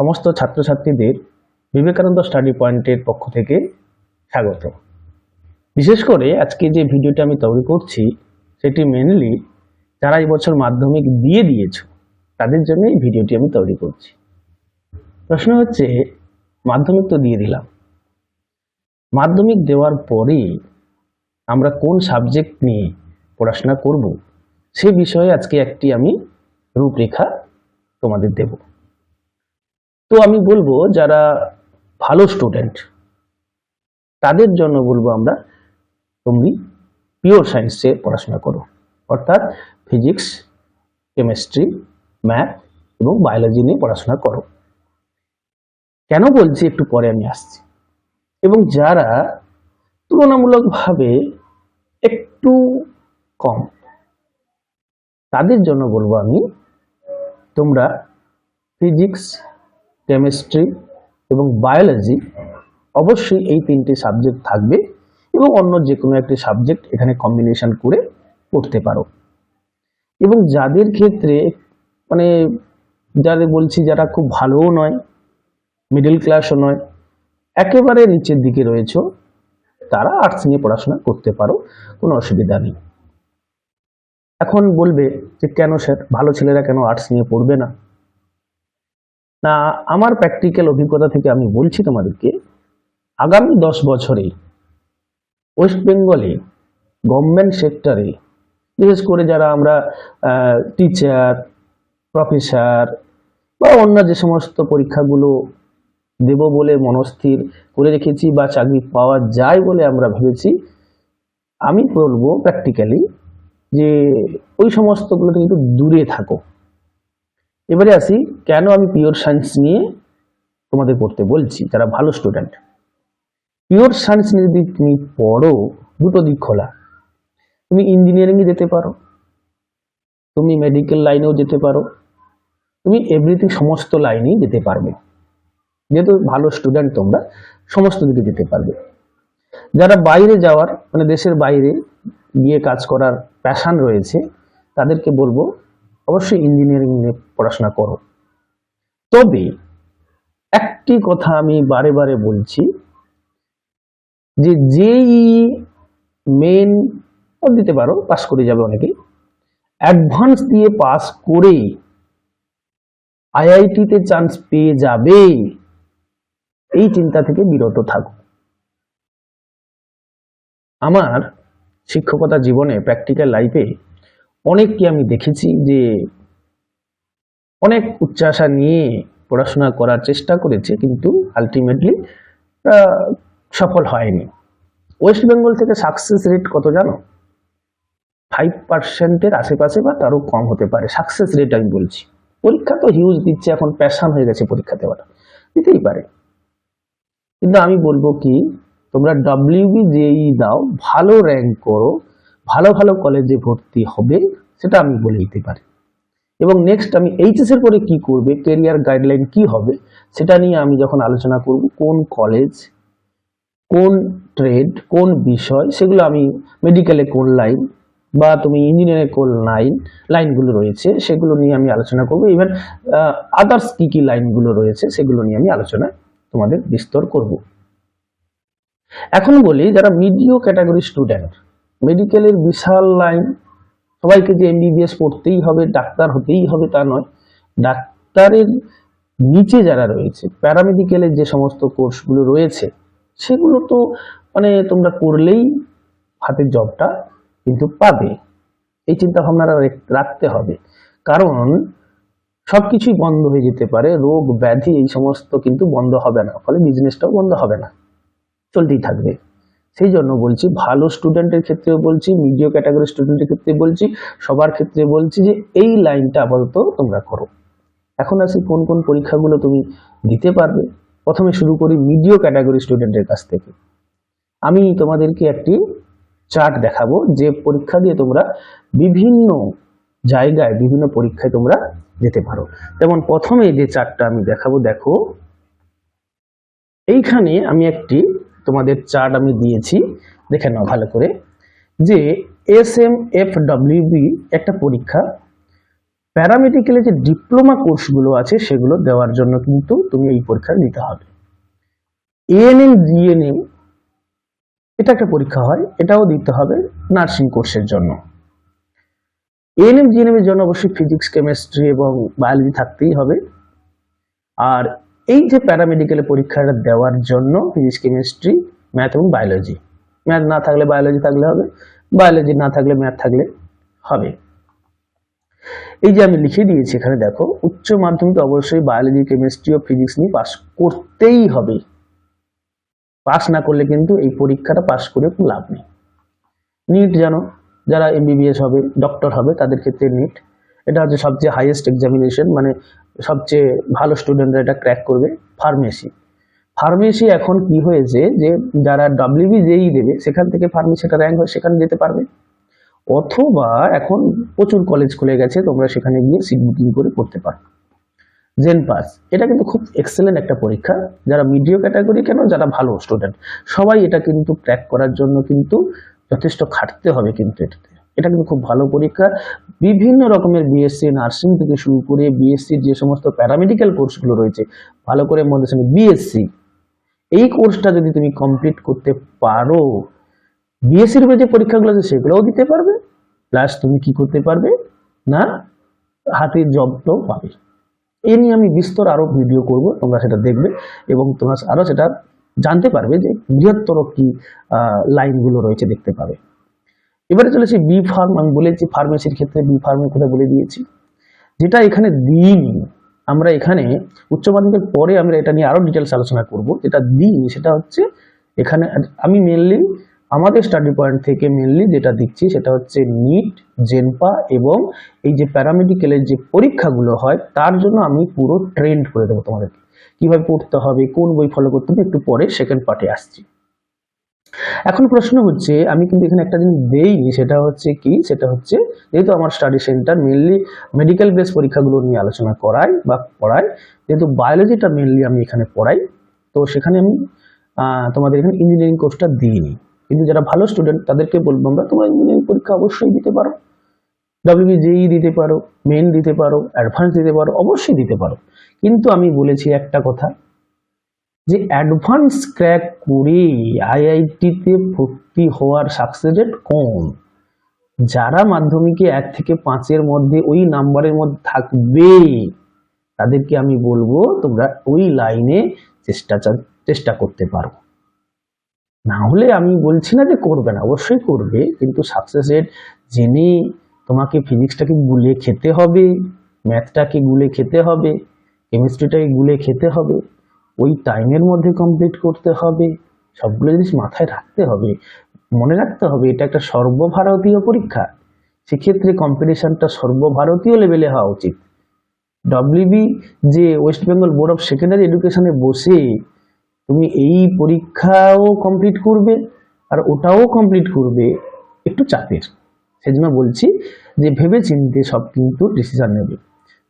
সমস্ত ছাত্রছাত্রীদের বিবেকানন্দ স্টাডি পয়েন্টের পক্ষ থেকে স্বাগত। বিশেষ করে আজকে যে ভিডিওটা আমি তৈরি করছি, সেটি মেনলি যারা এই বছর মাধ্যমিক দিয়ে দিয়েছ, তাদের জন্য এই ভিডিওটি আমি তৈরি করছি। প্রশ্ন হচ্ছে, মাধ্যমিক তো দিয়ে দিলাম। মাধ্যমিক দেওয়ার পরে আমরা কোন সাবজেক্ট নিয়ে পড়াশোনা করব, সে বিষয়ে আজকে একটি আমি রূপরেখা তোমাদের দেব। তো আমি বলব যারা ভালো স্টুডেন্ট তাদের জন্য বলব আমরা তুমি পিওর সায়েন্সে পড়াশোনা করো। অর্থাৎ ফিজিক্স কেমিস্ট্রি ম্যাথ এবং বায়োলজি নিয়ে পড়াশোনা করো। কেন বলছি একটু পরে আমি আসছি? এবং যারা তুলনামূলকভাবে একটু কম, তাদের জন্য বলব আমি তোমরা ফিজিক্স কেমিস্ট্রি এবং বায়োলজি অবশ্যই এই তিনটি সাবজেক্ট থাকবে এবং অন্য যে কোনো একটি সাবজেক্ট এখানে কম্বিনেশন করে পড়তে পারো। এবং যাদের ক্ষেত্রে মানে যাদের বলছি যারা খুব ভালোও নয় মিডল ক্লাসও নয়, একেবারে নিচের দিকে রয়েছে, তারা আর্টস নিয়ে পড়াশোনা করতে পারো, কোনো অসুবিধা নেই। এখন বলবে যে কেন স্যার ভালো ছেলেরা কেন আর্টস নিয়ে পড়বে না? না, আমার প্র্যাকটিক্যাল অভিজ্ঞতা থেকে আমি বলছি তোমাদেরকে, আগামী দশ বছরে ওয়েস্ট বেঙ্গলে গভর্নমেন্ট সেক্টরে বিশেষ করে যারা আমরা টিচার প্রফেসর বা অন্য যে সমস্ত পরীক্ষাগুলো দেব বলে মনস্থির করে রেখেছি বা চাকরি পাওয়া যায় বলে আমরা ভেবেছি, আমি বলব প্র্যাকটিক্যালি যে ওই সমস্তগুলো কিন্তু দূরে থাকো। এবারে আসি, কেন আমি পিওর সায়েন্স নিয়ে তোমাদের পড়তে বলছি, যারা ভালো স্টুডেন্ট পিওর সায়েন্স নিয়ে যদি তুমি পড়ো, দুটো দিক খোলা। তুমি ইঞ্জিনিয়ারিংয়ে যেতে পারো, তুমি মেডিকেল লাইনেও যেতে পারো, তুমি এভরিথিং সমস্ত লাইনেই যেতে পারবে। যেহেতু ভালো স্টুডেন্ট তোমরা, সমস্ত দিকে যেতে পারবে। যারা বাইরে যাওয়ার মানে দেশের বাইরে গিয়ে কাজ করার প্যাশান রয়েছে, তাদেরকে বলব অবশ্যই ইঞ্জিনিয়ারিং নিয়ে পড়াশোনা করো। তবে একটি কথা আমি বারে বারে বলছি যে যেই মেন দিতে পারো পাস করে যাবে অনেকেই। অ্যাডভান্স দিয়ে পাস করে আইআইটিতে চান্স পেয়ে যাবে। এই চিন্তা থেকে বিরত থাকো। আমার শিক্ষকতা জীবনে প্র্যাকটিক্যাল লাইফে অনেককে আমি দেখেছি যে অনেক উচ্চাশা নিয়ে পড়াশোনা করার চেষ্টা করেছে, কিন্তু আলটিমেটলি সফল হয়নি। ওয়েস্ট বেঙ্গল থেকে সাকসেস রেট কত জানো? ফাইভ পার্সেন্টের আশেপাশে বা তারও কম হতে পারে। সাকসেস রেট আমি বলছি। পরীক্ষা তো হিউজ দিচ্ছে, এখন প্যাশান হয়ে গেছে পরীক্ষা দেওয়াটা। দিতেই পারে। কিন্তু আমি বলব কি, তোমরা ডাব্লিউবি জেই দাও, ভালো র্যাঙ্ক করো ভালো ভালো কলেজে ভর্তি হবে, সেটা আমি বলে দিতে পারি। এবং নেক্সট আমি এইচএস এর পরে কি করবে কেরিয়ার গাইডলাইন কি হবে, সেটা নিয়ে আমি যখন আলোচনা করব, কোন কলেজ কোন ট্রেড কোন বিষয়, সেগুলো আমি মেডিকেলে কোন লাইন বা তুমি ইঞ্জিনিয়ারিং কোন লাইন লাইনগুলো রয়েছে, সেগুলো নিয়ে আমি আলোচনা করব। ইভেন আদার্স কি কি লাইনগুলো রয়েছে, সেগুলো নিয়ে আমি আলোচনা তোমাদের বিস্তর করব। এখন বলি, যারা মিডিও ক্যাটাগরি স্টুডেন্ট মেডিকেলের বিশাল লাইন সবাইকে যে এমবিবিএস পড়তেই হবে, ডাক্তার হতেই হবে তা নয়। ডাক্তারের নিচে যারা রয়েছে প্যারামেডিকেলের যে সমস্ত কোর্সগুলো রয়েছে, সেগুলো তো মানে তোমরা করলেই হাতের জবটা কিন্তু পাবে। এই চিন্তা ভাবনাটা রাখতে হবে। কারণ সব কিছুই বন্ধ হয়ে যেতে পারে, রোগ, ব্যাধি এই সমস্ত কিন্তু বন্ধ হবে না, ফলে বিজনেসটাও বন্ধ হবে না। চলতেই থাকবে। সেই জন্য বলছি, ভালো স্টুডেন্টের ক্ষেত্রেও বলছি মিডিও ক্যাটাগরি স্টুডেন্টের ক্ষেত্রে বলছি, সবার ক্ষেত্রে বলছি যে এই লাইনটা আপাতত তোমরা করো। এখন আসি কোন কোন পরীক্ষাগুলো তুমি দিতে পারবে। প্রথমে শুরু করি মিডিও ক্যাটাগরি স্টুডেন্টের কাছ থেকে। আমি তোমাদেরকে একটি চার্ট দেখাবো, যে পরীক্ষা দিয়ে তোমরা বিভিন্ন জায়গায়, বিভিন্ন পরীক্ষায় তোমরা যেতে পারো। যেমন প্রথমে যে চার্টটা আমি দেখাবো, দেখো, এইখানে আমি একটি তোমাদের চার্ট আমি দিয়েছি, দেখে নাও ভালো করে, যে এস এম এফ ডাব্লিউবি একটা পরীক্ষা প্যারামেডিক্যালে যে ডিপ্লোমা কোর্সগুলো আছে সেগুলো দেওয়ার জন্য কিন্তু তুমি এই পরীক্ষা দিতে হবে। এএনএম জিএনএম এটা একটা পরীক্ষা হয়, এটাও দিতে হবে নার্সিং কোর্সের জন্য। এএনএম জিএনএম এর জন্য অবশ্যই ফিজিক্স কেমিস্ট্রি এবং বায়োলজি থাকতেই হবে। আর এই যে প্যারামেডিক্যালে পরীক্ষাটা দেওয়ার জন্য ফিজিক্স কেমিস্ট্রি ম্যাথ এবং বায়োলজি ম্যাথ না থাকলে বায়োলজি থাকলে হবে বায়োলজি না থাকলে ম্যাথ থাকলে হবে। এই যে আমি লিখে দিয়েছি এখানে দেখো, উচ্চ মাধ্যমিক অবশ্যই বায়োলজি কেমিস্ট্রি ও ফিজিক্স নিয়ে পাস করতেই হবে। পাস না করলে কিন্তু এই পরীক্ষাটা পাস করে কোনো লাভ নেই। নিট জানো, যারা এমবিবিএস হবে ডক্টর হবে, তাদের ক্ষেত্রে নিট এটা হচ্ছে সবচেয়ে হাইয়েস্ট এক্সামিনেশন মানে সবচেয়ে ভালো স্টুডেন্টরা এটা ক্র্যাক করবে ফার্মেসি ফার্মেসি এখন কি হয়েছে যে, যারা ডাব্লিউবি যেই দেবে, সেখান থেকে ফার্মেসিটা র্যাঙ্ক হয় সেখানে যেতে পারবে। অথবা এখন প্রচুর কলেজ খুলে গেছে, তোমরা সেখানে গিয়ে সিট বুকিং করে করতে পারো। জেন পাস এটা কিন্তু খুব এক্সেলেন্ট একটা পরীক্ষা। যারা মিডিও ক্যাটাগরি কেন? যারা ভালো স্টুডেন্ট সবাই এটা কিন্তু ক্র্যাক করার জন্য কিন্তু যথেষ্ট খাটতে হবে কিন্তু এটাতে। এটা কিন্তু খুব ভালো পরীক্ষা। বিভিন্ন রকমের বিএসসি নার্সিং থেকে শুরু করে বিএসসি যে সমস্ত প্যারামেডিক্যাল কোর্সগুলো রয়েছে, ভালো করে মধ্যে সঙ্গে বিএসসি এই কোর্সটা যদি তুমি কমপ্লিট করতে পারো বিএসসির উপরে যে পরীক্ষাগুলো আছে সেগুলোও দিতে পারবে। প্লাস তুমি কি করতে পারবে? না, হাতের জবটাও পাবে। এ নিয়ে আমি বিস্তর আরও ভিডিও করব, তোমরা সেটা দেখবে এবং তোমরা আরও সেটা জানতে পারবে যে বৃহত্তর কি লাইনগুলো রয়েছে দেখতে পাবে। এবারে চলেছে বি ফার্ম আমি বলেছি ফার্মেসির ক্ষেত্রে বি ফার্মের কথা বলে দিয়েছি। যেটা এখানে দিইনি আমরা এখানে উচ্চ মাধ্যমিকের পরে আমরা এটা নিয়ে আরও ডিটেলস আলোচনা করব। যেটা দিইনি সেটা হচ্ছে এখানে আমি মেনলি আমাদের স্টাডি পয়েন্ট থেকে মেনলি যেটা দিচ্ছি, সেটা হচ্ছে নিট জেনপা এবং এই যে প্যারামেডিক্যালের যে পরীক্ষাগুলো হয়, তার জন্য আমি পুরো ট্রেন্ড করে দেবো তোমাদেরকে। কীভাবে পড়তে হবে, কোন বই ফলো করতে হবে, একটু পরে সেকেন্ড পার্টে আসছি। এখন প্রশ্ন হচ্ছে, আমি কিন্তু এখানে একটা জিনিস দেইনি, সেটা হচ্ছে কি? সেটা হচ্ছে, যেহেতু আমার study centre mainly medical base পরীক্ষাগুলো নিয়ে আলোচনা করাই বা পড়াই যেহেতু বায়োলজিটা মেনলি আমি এখানে পড়াই, তো সেখানে আমি তোমাদের এখানে ইঞ্জিনিয়ারিং কোর্সটা দিইনি। কিন্তু যারা ভালো স্টুডেন্ট তাদেরকে বলব আমরা, তোমরা ইঞ্জিনিয়ারিং পরীক্ষা অবশ্যই দিতে পারো। ডাব্লিউবি জেই দিতে পারো মেন দিতে পারো অ্যাডভান্স দিতে পারো, অবশ্যই দিতে পারো। কিন্তু আমি বলেছি একটা কথা যে অ্যাডভান্স ক্র্যাক করে আইআইটিতে ভর্তি হওয়ার সাকসেস রেট কম। যারা মাধ্যমিকে এক থেকে পাঁচের মধ্যে ওই নাম্বারের মধ্যে থাকবে, তাদেরকে আমি বলব, তোমরা ওই লাইনে চেষ্টা চেষ্টা করতে পারো। না হলে আমি বলছি না যে করবে না, অবশ্যই করবে, কিন্তু সাকসেস রেট জেনে তোমাকে ফিজিক্সটাকে গুলে খেতে হবে ম্যাথটাকে গুলে খেতে হবে কেমিস্ট্রিটাকে গুলে খেতে হবে। ওই টাইমের মধ্যে কমপ্লিট করতে হবে, সবগুলো জিনিস মাথায় রাখতে হবে, মনে রাখতে হবে, এটা একটা সর্বভারতীয় পরীক্ষা। সেক্ষেত্রে কম্পিটিশনটা সর্বভারতীয় লেভেলে হওয়া উচিত। ডব্লিউবি যে West Bengal board of secondary এডুকেশনে বসে তুমি এই পরীক্ষাও কমপ্লিট করবে, আর ওটাও কমপ্লিট করবে একটু চাপের। সেজন্য বলছি যে ভেবে চিন্তে সব কিন্তু ডিসিশন নেবে।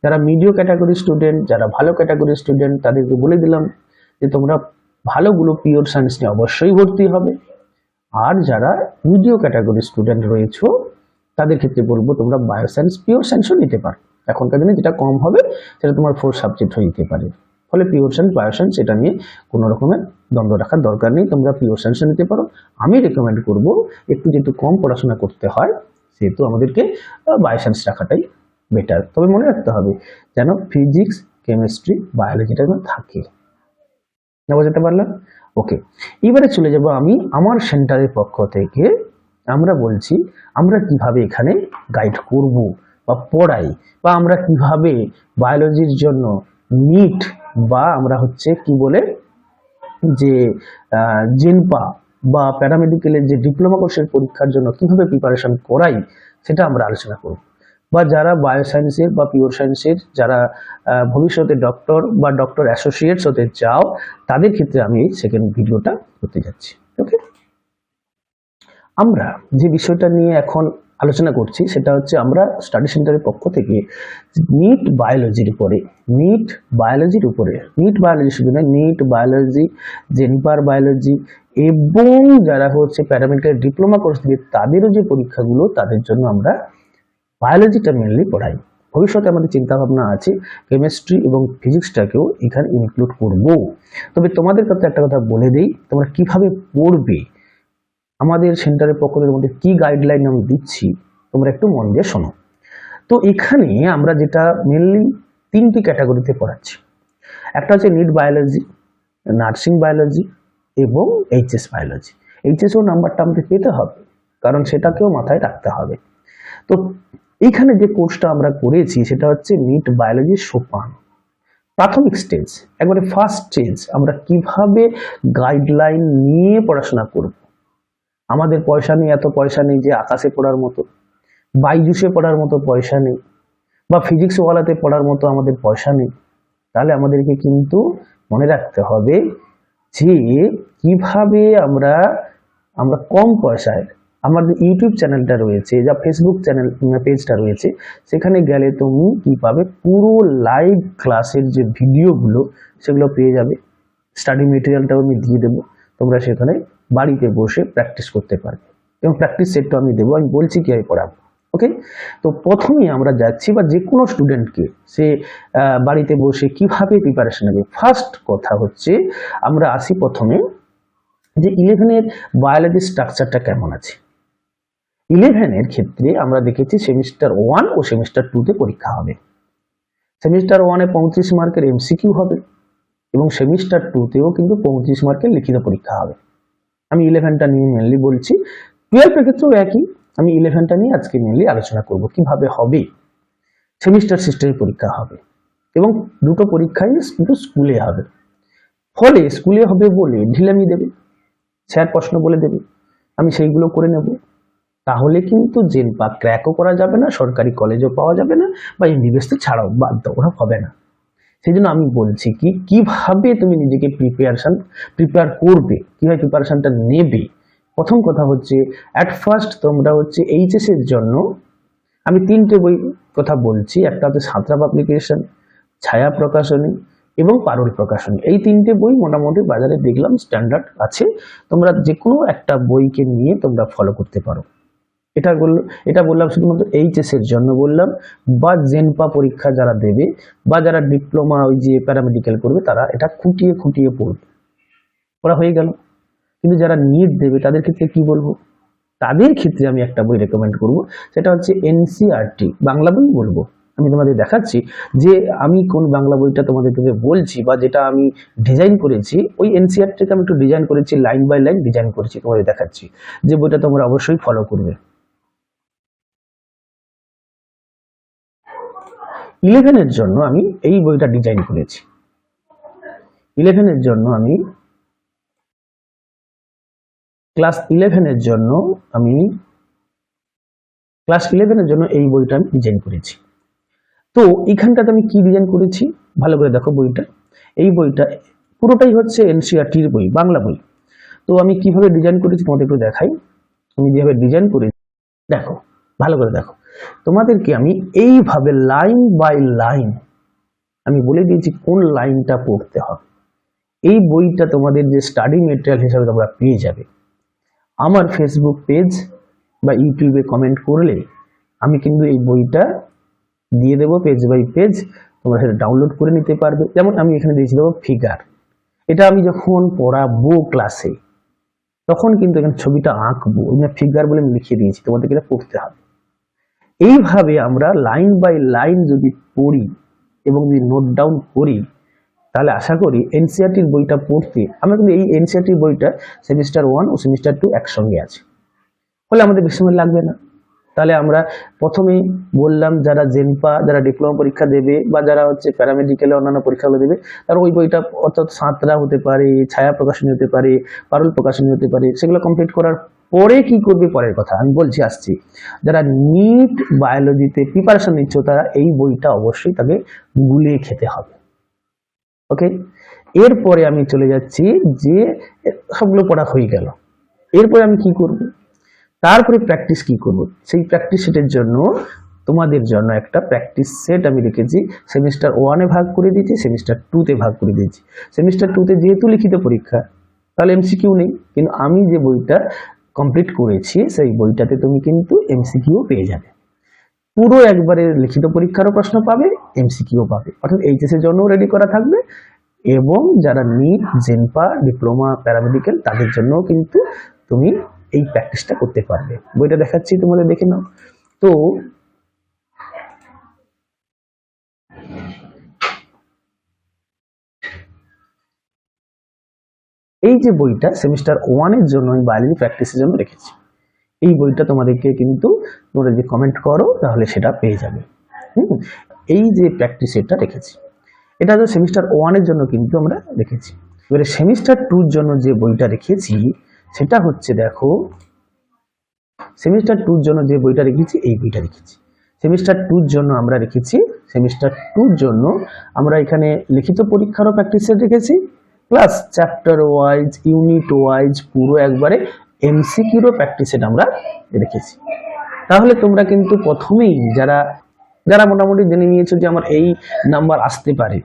যারা মিডিও ক্যাটাগরি স্টুডেন্ট যারা ভালো ক্যাটাগরি স্টুডেন্ট তাদেরকে বলে দিলাম যে তোমরা ভালোগুলো পিওর সায়েন্স নিয়ে অবশ্যই ভর্তি হবে। আর যারা মিডিও ক্যাটাগরি স্টুডেন্ট রয়েছে, তাদের ক্ষেত্রে বলব তোমরা বায়ো সায়েন্স পিওর সায়েন্সও নিতে পারো। এখনকার দিনে যেটা কম হবে, সেটা তোমার ফোর সাবজেক্ট হয়ে যেতে পারে। ফলে পিওর সায়েন্স বায়ো সায়েন্স এটা নিয়ে কোনো রকমের দ্বন্দ্ব রাখার দরকার নেই। তোমরা পিওর সায়েন্সও নিতে পারো। আমি রেকমেন্ড করব একটু যেহেতু কম পড়াশোনা করতে হয়, সেহেতু আমাদেরকে বায়ো সায়েন্স রাখাটাই বেটার তবে মনে রাখতে হবে যেন ফিজিক্স কেমিস্ট্রি বায়োলজিটা যেন থাকে। না বোঝাতে পারলাম? ওকে এবারে চলে যাব আমি আমার সেন্টারের পক্ষ থেকে। আমরা বলছি, আমরা কীভাবে এখানে গাইড করব বা পড়াই বা আমরা কীভাবে বায়োলজির জন্য নিট বা আমরা হচ্ছে কি বলে, যে জেনপা বা প্যারামেডিক্যালের যে ডিপ্লোমা কোর্সের পরীক্ষার জন্য কীভাবে প্রিপারেশন করাই, সেটা আমরা আলোচনা করব। বা যারা বায়োসায়েন্সের বা পিওর সায়েন্সের যারা ভবিষ্যতে ডক্টর বা ডক্টর অ্যাসোসিয়েটস হতে চাও, তাদের ক্ষেত্রে আমি এই সেকেন্ড ভিডিওটা করতে যাচ্ছি। ওকে আমরা যে বিষয়টা নিয়ে এখন আলোচনা করছি, সেটা হচ্ছে আমরা স্টাডি সেন্টারের পক্ষ থেকে নিট বায়োলজির উপরে নিট বায়োলজির উপরে নিট বায়োলজি শুধু না নিট বায়োলজি জেনপার বায়োলজি এবং যারা হচ্ছে প্যারামেডিক্যাল ডিপ্লোমা কোর্স দিয়ে তাদেরও যে পরীক্ষাগুলো, তাদের জন্য আমরা বায়োলজিটা মেনলি পড়াই। ভবিষ্যতে আমাদের চিন্তা ভাবনা আছে কেমিস্ট্রি এবং ফিজিক্সটাকেও এখানে ইনক্লুড করব। তবে তোমাদের কাছে একটা কথা বলে দেই, তোমরা কীভাবে পড়বে? আমাদের সেন্টারের পক্ষ থেকে তোমাদের কি গাইডলাইন আমি দিচ্ছি, তোমরা একটু মন দিয়ে শোনো। তো এখানে আমরা যেটা মেনলি তিনটি ক্যাটাগরিতে পড়াচ্ছি। একটা হচ্ছে নিট বায়োলজি নার্সিং বায়োলজি এবং এইচএস বায়োলজি এইচএসও নাম্বারটা আমাদের পেতে হবে, কারণ সেটাকেও মাথায় রাখতে হবে। তো এইখানে যে কোর্সটা আমরা করেছি, সেটা হচ্ছে নিট বায়োলজি সোপান। প্রাথমিক স্টেজ একবারে ফার্স্ট স্টেজ আমরা কীভাবে গাইডলাইন নিয়ে পড়াশোনা করব? আমাদের পয়সা নেই, এত পয়সা নেই যে আকাশে পড়ার মতো, বাইজুসে পড়ার মতো পয়সা নেই, বা ফিজিক্স ওয়ালাতে পড়ার মতো আমাদের পয়সা নেই। তাহলে আমাদেরকে কিন্তু মনে রাখতে হবে যে, কীভাবে আমরা আমরা কম পয়সায় আমাদের ইউটিউব চ্যানেলটা রয়েছে, যা ফেসবুক চ্যানেল পেজটা রয়েছে, সেখানে গেলে তুমি কি পাবে? পুরো লাইভ ক্লাসের যে ভিডিওগুলো সেগুলো পেয়ে যাবে। স্টাডি মেটেরিয়ালটাও আমি দিয়ে দেবো। তোমরা সেখানে বাড়িতে বসে প্র্যাকটিস করতে পারবে। এবং প্র্যাকটিস সেটটাও আমি দেবো। আমি বলছি কীভাবে পড়াবো। ওকে তো প্রথমেই আমরা যাচ্ছি, বা যে কোনো স্টুডেন্টকে সে বাড়িতে বসে কীভাবে প্রিপারেশন নেবে? ফার্স্ট কথা হচ্ছে, আমরা আসি প্রথমে যে ইলেভেনের বায়োলজি স্ট্রাকচারটা কেমন আছে? ইলেভেনের ক্ষেত্রে আমরা দেখেছি সেমিস্টার ওয়ান ও সেমিস্টার টুতে পরীক্ষা হবে। সেমিস্টার ওয়ানে পঁয়ত্রিশ মার্কের এমসিকিউ হবে এবং সেমিস্টার টুতেও কিন্তু পঁয়ত্রিশ মার্কের লিখিত পরীক্ষা হবে। আমি ইলেভেনটা নিয়ে মেনলি বলছি। টুয়েলভের ক্ষেত্রেও একই। আমি ইলেভেনটা নিয়ে আজকে মেনলি আলোচনা করব কীভাবে হবে। সেমিস্টার সিস্টেমে পরীক্ষা হবে এবং দুটো পরীক্ষাই কিন্তু স্কুলে হবে। ফলে স্কুলে হবে বলে ঢিলামি দেবে, স্যার প্রশ্ন বলে দেবে। আমি সেইগুলো করে নেব। তাহলে কিন্তু জেন বা ক্র্যাকও করা যাবে না, সরকারি কলেজও পাওয়া যাবে না বা তো ছাড়াও বাধ্য ওরা হবে না। সেই জন্য আমি বলছি কি, কীভাবে তুমি নিজেকে প্রিপারেশন প্রিপেয়ার করবে, কীভাবে প্রিপারেশনটা নেবে? প্রথম কথা হচ্ছে অ্যাট ফার্স্ট তোমরা হচ্ছে এইচএসের জন্য, আমি তিনটে বই কথা বলছি, একটা হচ্ছে সাঁতরা পাবলিকেশন ছায়া প্রকাশনী এবং পারুল প্রকাশনী। এই তিনটে বই মোটামুটি বাজারে দেখলাম স্ট্যান্ডার্ড আছে। তোমরা যে কোনো একটা বইকে নিয়ে তোমরা ফলো করতে পারো। এটা বলল এটা বললাম শুধুমাত্র এইচএস এর জন্য বললাম, বা জেনপা পরীক্ষা যারা দেবে, বা যারা ডিপ্লোমা ওই যে প্যারামেডিক্যাল করবে, তারা এটা খুঁটিয়ে খুঁটিয়ে পড়বে। ওরা হয়ে গেল। কিন্তু যারা নিট দেবে, তাদের ক্ষেত্রে কি বলব? তাদের ক্ষেত্রে আমি একটা বই রেকমেন্ড করব, সেটা হচ্ছে এনসিআরটি বাংলা বই বলব। আমি তোমাদের দেখাচ্ছি যে আমি কোন বাংলা বইটা তোমাদের থেকে বলছি, বা যেটা আমি ডিজাইন করেছি, ওই এনসিআরটিকে আমি একটু ডিজাইন করেছি লাইন বাই লাইন ডিজাইন করেছি, তোমাদের দেখাচ্ছি। যে বইটা তোমরা অবশ্যই ফলো করবে। ইলেভেনের জন্য আমি এই বইটা ডিজাইন করেছি। ইলেভেনের জন্য আমি ক্লাস ইলেভেনের জন্য আমি ক্লাস ইলেভেনের জন্য এই বইটা আমি ডিজাইন করেছি। তো এখানটাতে আমি কি ডিজাইন করেছি? ভালো করে দেখো বইটা। এই বইটা পুরোটাই হচ্ছে এনসিআরটির বই, বাংলা বই। তো আমি কীভাবে ডিজাইন করেছি তোমাদের একটু দেখাই। আমি যেভাবে ডিজাইন করেছি, দেখো, ভালো করে দেখো। তোমাদেরকে আমি এইভাবে লাইন বাই লাইন আমি বলে দিয়েছি কোন লাইনটা পড়তে হবে। এই বইটা তোমাদের যে স্টাডি মেটেরিয়াল হিসাবে তোমরা পেয়ে যাবে। আমার ফেসবুক পেজ বা ইউটিউবে কমেন্ট করলে আমি কিন্তু এই বইটা দিয়ে দেবো পেজ বাই পেজ তোমরা সেটা ডাউনলোড করে নিতে পারবে। যেমন আমি এখানে দিয়েছি দেবো ফিগার এটা আমি যখন পড়াবো ক্লাসে তখন কিন্তু এখানে ছবিটা আঁকবো। ফিগার বলে আমি লিখে দিয়েছি, তোমাদেরকে এটা পড়তে হবে। এইভাবে আমরা লাইন বাই লাইন যদি পড়ি এবং যদি নোট ডাউন করি, তাহলে আশা করি এনসিআরটির বইটা পড়তে আমরা কিন্তু এই এনসিআরটির বইটা সেমিস্টার ওয়ান ও সেমিস্টার টু একসঙ্গে আছে। ফলে আমাদের বেশি সময় লাগবে না। তাহলে আমরা প্রথমেই বললাম যারা জেনপা, যারা ডিপ্লোমা পরীক্ষা দেবে বা যারা হচ্ছে প্যারামেডিক্যালে অন্যান্য পরীক্ষাগুলো দেবে, তারা ওই বইটা অর্থাৎ সাঁতরা হতে পারে, ছায়া প্রকাশনী হতে পারে, পারুল প্রকাশনী হতে পারে, সেগুলো কমপ্লিট করার পরে কি করবে পরের কথা? আমি বলছি, আসছি। যারা নিট বায়োলজিতে প্রিপারেশন নিচ্ছ, তারা এই বইটা অবশ্যই তাকে গুলিয়ে খেতে হবে। ওকে এরপরে আমি চলে যাচ্ছি যে, সবগুলো পড়া হয়ে গেল। এরপরে আমি কি করব? তারপরে প্র্যাকটিস কি করব? সেই প্র্যাকটিস সেটের জন্য তোমাদের জন্য একটা প্র্যাকটিস সেট আমি রেখেছি। সেমিস্টার ওয়ানে ভাগ করে দিয়েছি সেমিস্টার টুতে ভাগ করে দিয়েছি। সেমিস্টার টুতে যেহেতু লিখিত পরীক্ষা, তাহলে এমসিকিউ নেই। কিন্তু আমি যে বইটা কমপ্লিট করেছি, সেই বইটাতে তুমি কিন্তু এমসিকিউ পেয়ে যাবে। পুরো একবারে লিখিত পরীক্ষারও প্রশ্ন পাবে এমসিকিউ পাবে। অর্থাৎ এইচএস এর জন্যও রেডি করা থাকবে এবং যারা নিট জেনপা ডিপ্লোমা প্যারামেডিক্যাল তাদের জন্যও কিন্তু তুমি এই প্র্যাকটিসটা করতে পারবে। বইটা দেখাচ্ছি তোমাদের দেখে নাও। তো এই যে বইটা সেমিস্টার ওয়ানের জন্য আমি বায়োলজি প্র্যাকটিসের জন্য রেখেছি। এই বইটা তোমাদেরকে কিন্তু তোমরা যদি কমেন্ট করো, তাহলে সেটা পেয়ে যাবে। হুম? এই যে প্র্যাকটিস এটা রেখেছি। এটা তো সেমিস্টার ওয়ানের জন্য কিন্তু আমরা রেখেছি। এবারে সেমিস্টার টুর জন্য যে বইটা রেখেছি, সেটা হচ্ছে দেখো, সেমিস্টার টুর জন্য যে বইটা রেখেছি, এই বইটা রেখেছি। সেমিস্টার টুর জন্য আমরা রেখেছি, সেমিস্টার টুর জন্য আমরা এখানে লিখিত পরীক্ষারও প্র্যাকটিস সেট রেখেছি। Plus chapter wise unit wise পুরো একবারে এমসিকিউরও প্র্যাকটিস আমরা রেখেছি। তাহলে তোমরা কিন্তু প্রথমেই যারা যারা মোটামুটি জেনে নিয়েছো যে আমার এই নাম্বার আসতে পারে,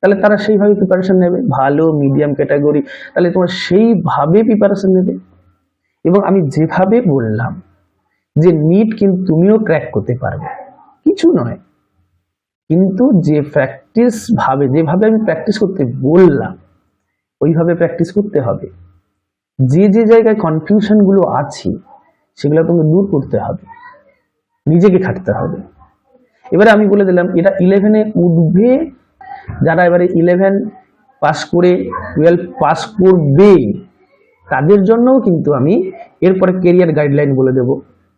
তাহলে তারা সেইভাবে প্রিপারেশন নেবে। ভালো মিডিয়াম ক্যাটাগরি তাহলে তোমার সেইভাবে প্রিপারেশন নেবে। এবং আমি যেভাবে বললাম যে নিট কিন্তু তুমিও ক্র্যাক করতে পারবে, কিছু নয়। কিন্তু যে প্র্যাকটিস ভাবে, যেভাবে আমি প্র্যাকটিস করতে বললাম ওইভাবে প্র্যাকটিস করতে হবে। যে যে জায়গায় কনফিউশনগুলো আছে, সেগুলো তোমাকে দূর করতে হবে। নিজেকে খাটতে হবে। এবারে আমি বলে দিলাম, এটা ইলেভেনে উঠবে, যারা এবারে ইলেভেন পাস করে টুয়েলভ পাস করবে, তাদের জন্যও কিন্তু আমি এরপরে কেরিয়ার গাইডলাইন বলে দেব,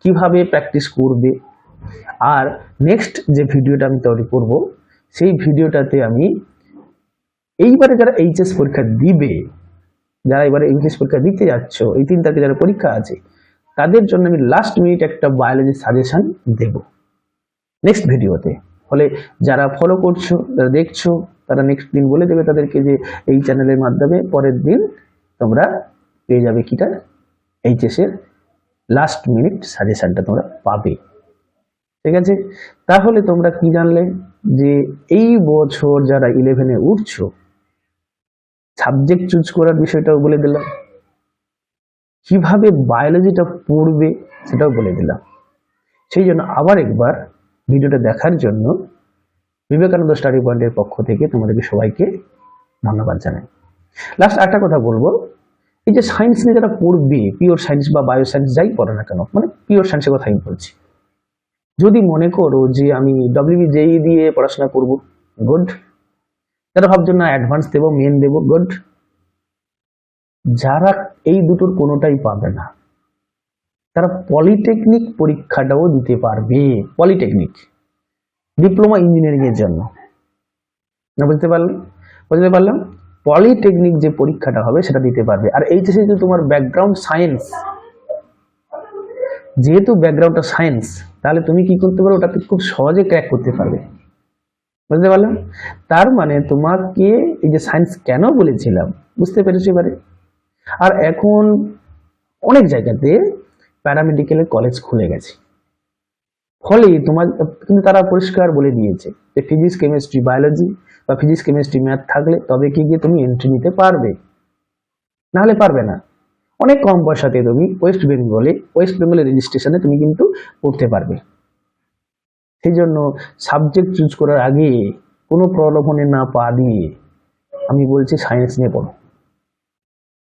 কীভাবে প্র্যাকটিস করবে। আর নেক্সট যে ভিডিওটা আমি তৈরি করব, সেই ভিডিওটাতে আমি এইবারে যারা এইচএস পরীক্ষা দিবে, যারা এবারে এইচএস পরীক্ষা দিতে যাচ্ছ, এই তিন তারিখে যারা পরীক্ষা আছে, তাদের জন্য আমি লাস্ট মিনিট একটা বায়োলজি সাজেশন দেব। নেক্সট ভিডিওতে। ফলে যারা ফলো করছ, যারা দেখছ, তারা নেক্সট দিন বলে দেবে তাদেরকে যে এই চ্যানেলের মাধ্যমে পরের দিন তোমরা পেয়ে যাবে কিটা? এইচএস এর লাস্ট মিনিট সাজেশনটা তোমরা পাবে। ঠিক আছে? তাহলে তোমরা কি জানলে? যে এই বছর যারা ইলেভেনে উঠছো সাবজেক্ট চুজ করার বিষয়টাও বলে দিলাম। কীভাবে বায়োলজিটা পড়বে সেটাও বলে দিলাম। সেই জন্য আবার একবার ভিডিওটা দেখার জন্য বিবেকানন্দ স্টাডি পয়েন্টের পক্ষ থেকে তোমাদেরকে সবাইকে ধন্যবাদ জানাই। লাস্ট একটা কথা বলব, এই যে সায়েন্স নিয়ে যারা পড়বে পিওর সায়েন্স বা বায়ো সায়েন্স যাই পড়ে না কেন মানে পিওর সায়েন্সের কথা আমি বলছি। যদি মনে করো যে আমি ডব্লিউবি জেই দিয়ে পড়াশোনা করব গুড যারা ভাবছ, না অ্যাডভান্স দেবো মেন দেবো গুড যারা এই দুটোর কোনোটাই পাবে না, তারা পলিটেকনিক পরীক্ষাটাও দিতে পারবে। পলিটেকনিক ডিপ্লোমা ইঞ্জিনিয়ারিং এর জন্য। না, বুঝতে পারলাম বুঝতে পারলাম? পলিটেকনিক যে পরীক্ষাটা হবে, সেটা দিতে পারবে। আর এইচএসে যদি তোমার ব্যাকগ্রাউন্ড সায়েন্স যেহেতু ব্যাকগ্রাউন্ডটা সায়েন্স তাহলে তুমি কি করতে পারো? ওটাতে খুব সহজে ক্র্যাক করতে পারবে। বুঝতে পারলাম? তার মানে তোমাকে এই যে সায়েন্স কেন বলেছিলাম? বুঝতে পেরেছ এবারে? আর এখন অনেক জায়গাতে প্যারামেডিক্যালের কলেজ খুলে গেছে। ফলে তোমার, কিন্তু তারা পরিষ্কার বলে দিয়েছে যে ফিজিক্স কেমিস্ট্রি বায়োলজি বা ফিজিক্স কেমিস্ট্রি ম্যাথ থাকলে তবে কি গিয়ে তুমি এন্ট্রি নিতে পারবে? নাহলে পারবে না। অনেক কম পয়সাতে তুমি ওয়েস্ট বেঙ্গলে ওয়েস্ট বেঙ্গলের রেজিস্ট্রেশনে তুমি কিন্তু পড়তে পারবে। সেই জন্য সাবজেক্ট চুজ করার আগে কোনো প্রলোভনে না পা দিয়ে আমি বলছি সায়েন্স নিয়ে পড়ো।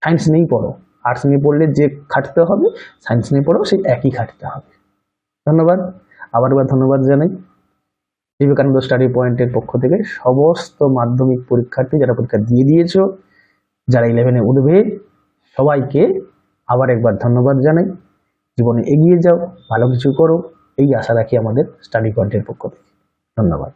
সায়েন্স নিয়েই পড়ো। আর্টস নিয়ে পড়লে যে খাটতে হবে সায়েন্স নিয়ে পড়ো, সেই একই খাটতে হবে। ধন্যবাদ। আবার ধন্যবাদ জানাই। বিবেকানন্দ স্টাডি পয়েন্টের পক্ষ থেকে সমস্ত মাধ্যমিক পরীক্ষার্থী যারা পরীক্ষা দিয়ে দিয়েছ, যারা ইলেভেনে উঠবে, সবাইকে আবার একবার ধন্যবাদ জানাই। জীবনে এগিয়ে যাও, ভালো কিছু করো। এই আশা রাখি আমাদের স্টাডি পয়েন্টের পক্ষ থেকে। ধন্যবাদ।